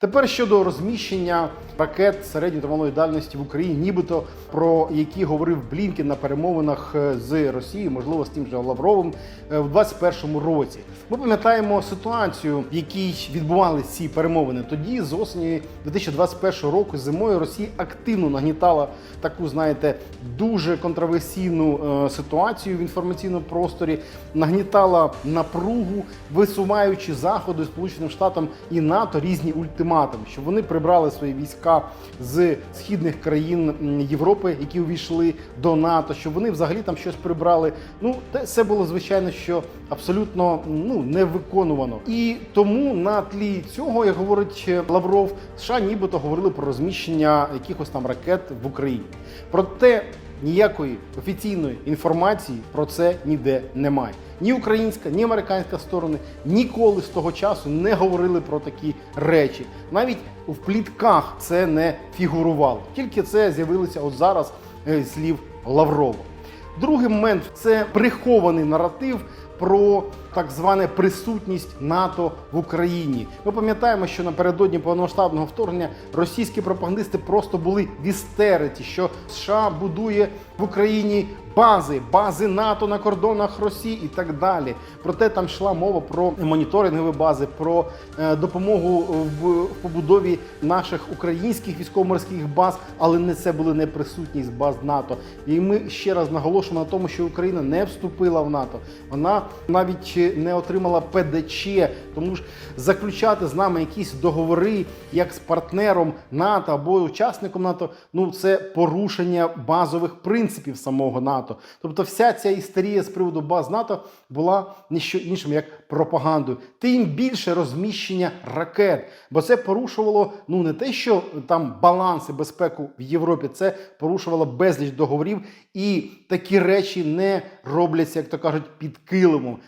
Тепер щодо розміщення ракет середньої та малої дальності в Україні, нібито про які говорив Блінкен на перемовинах е, з Росією, можливо, з тим же Лавровим е, в 2021 році. Ми пам'ятаємо ситуацію, в якій відбувалися ці перемовини. Тоді з осені 2021 року зимою Росія активно нагнітала таку, знаєте, дуже контроверсійну е, ситуацію в інформаційному просторі, нагнітала напругу, висуваючи заходи Сполученим Штатам і НАТО різні ультиматуми, щоб вони прибрали свої війська з східних країн Європи, які увійшли до НАТО, щоб вони взагалі там щось прибрали. Ну, те- це було звичайно, що абсолютно ну не виконувано. І тому на тлі цього, як говорить е, Лавров, США нібито говорили про розміщення якихось там ракет в Україні. Проте ніякої офіційної інформації про це ніде немає. Ні українська, ні американська сторони ніколи з того часу не говорили про такі речі. Навіть в плітках це не фігурувало. Тільки це з'явилося от зараз е, слів Лаврова. Другий момент це прихований наратив про так зване присутність НАТО в Україні. Ми пам'ятаємо, що напередодні повномасштабного вторгнення російські пропагандисти просто були в істериці, що США будує в Україні бази, бази НАТО на кордонах Росії і так далі. Проте там йшла мова про моніторингові бази, про е, допомогу в, в побудові наших українських військово-морських баз, але не це були не присутність баз НАТО. І ми ще раз наголошуємо на тому, що Україна не вступила в НАТО. Вона навіть не отримала ПДЧ, тому ж заключати з нами якісь договори як з партнером НАТО або учасником НАТО, ну це порушення базових принципів самого НАТО. Тобто, вся ця істерія з приводу баз НАТО була не що іншим як пропагандою. Тим більше розміщення ракет, бо це порушувало ну не те, що там баланс і безпеку в Європі, це порушувало безліч договорів, і такі речі не робляться, як то кажуть, під termo